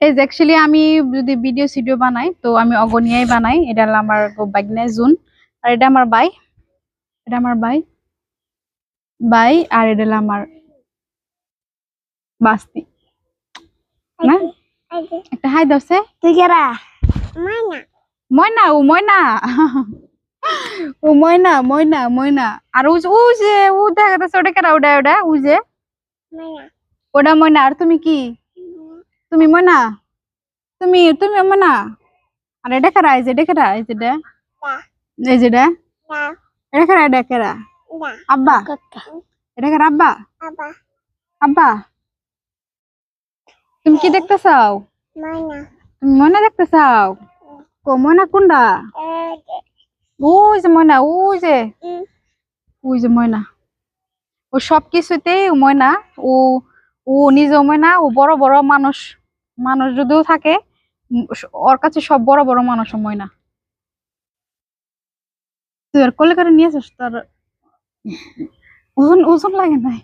এই যে অ্যাকচুয়ালি আমি যদি ভিডিও সিডিও বানাই তো আমি অগনিয়াই বানাই। এটা হলো আমার বাইকনে জুন। আর এটা আমার বাই। এটা আমার বাই। বাই আর এটা হলো আমার বাস্তি। না? একটা হাই দছে তুই কেরা মাইনা ময়না। ও ময়না। ও ময়না ময়না ময়না। আর ও যে- ও যে ও দেখা যাচ্ছে ওটা কেরা ওটা ওটা? ও যে? ওটা ময়না। আর তুমি কি? তুমি ময়না তুমি তুমি ময়না আর এটা কারা এই যে এটা কারা এই যে দা এই যে এটা দা এটা কারা এটা আব্বা। কক্কা। এটা কারা আব্বা। আব্বা। তুমি কি দেখতে চাও তুমি ময়না দেখতে চাও কো ময়না কোনটা ওই যে ময়না ওই যে। ওই যে ময়না। ও সব কিছুতেই ময়না। ও ও নিজেও ময়না ও বড় বড় মানুষ মানুষ যদিও থাকে ওর কাছে সব বড় বড় মানুষ ময়না তুই আর কোলে করে নিয়ে আসিস তার ওজন ওজন লাগে নাই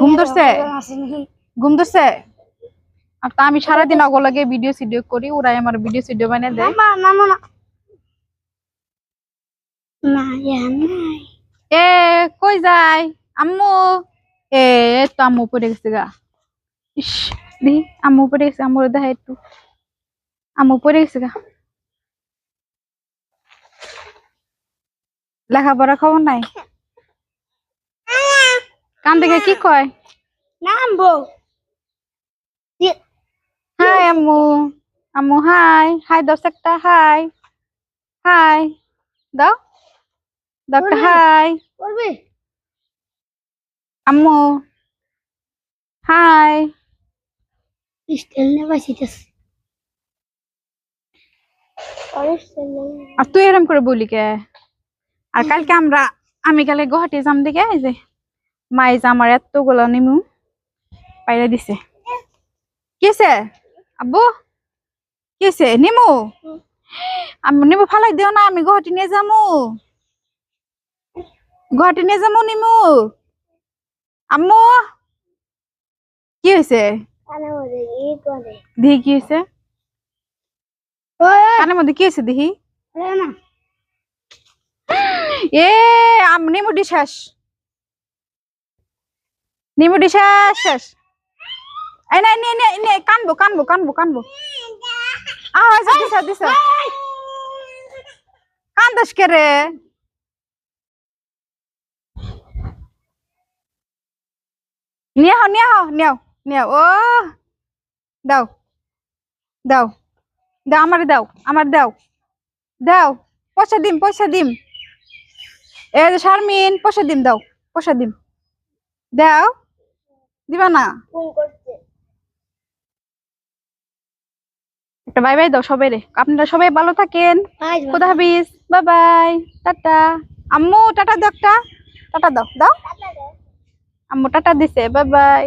ঘুম ধরছে? ঘুম ধরছে? আর তা আমি সারাদিন অগলাগে ভিডিও সিডিও করি ওরাই আমার ভিডিও সিডিও বানিয়ে দেয়। না। এ কই যায়? আম্মু! এ তো আম্মু পড়ে গেছে গা ইস দি আম্মু পড়ে গেছে আম্মুর দেখা একটু আম্মু পড়ে গেছে গা লেখাপড়া খবর নাই কান দেখে কি কয় নামবো হাই আম্মু আম্মু হাই হাই দাও একটা হাই হাই দাও দাও হাই করবে আম্মু। হাই। স্টাইল নে বাসিতেছ। আর তুই এরম করে বলি কে? আর কালকে আমরা আমি কালে গুয়াহাটি যাম এই যে মাই আমার এতগুলো নিমু পাইরা দিছে। কিসে আব্বু? কিসে নিমু? আমি নিমু ফালাই দিও না আমি গুয়াহাটি নিয়ে যামু। গুয়াহাটি নিয়ে যামু নিমু। আম্মু! কি হয়েছে দিহি কি হয়েছে কানের মধ্যে কি হয়েছে দিহি? এ আম নিমুডি শেষ নিমুডি শেষ শেষ এই না নে নে নে কানবো কানবো কানবো কানবো। আওয়াজ দিছে দিছে কান্দাস কে রে? নিয়ে হও নিয়ে হও নিও নিও ও দাও দাও দাও আমারে দাও আমার দাও দাও পয়সা দিম পয়সা দিম। এ শারমিন পয়সা দিম দাও পয়সা দিম। দাও দিবা না? একটা বাই বাই দাও সবাই রে আপনারা সবাই ভালো থাকেন। খুদা হাফিজ। Bye bye. টাটা। আম্মু টাটা দাও একটা। টাটা দাও দাও। আম্মু টাটা দিছে বাই বাই।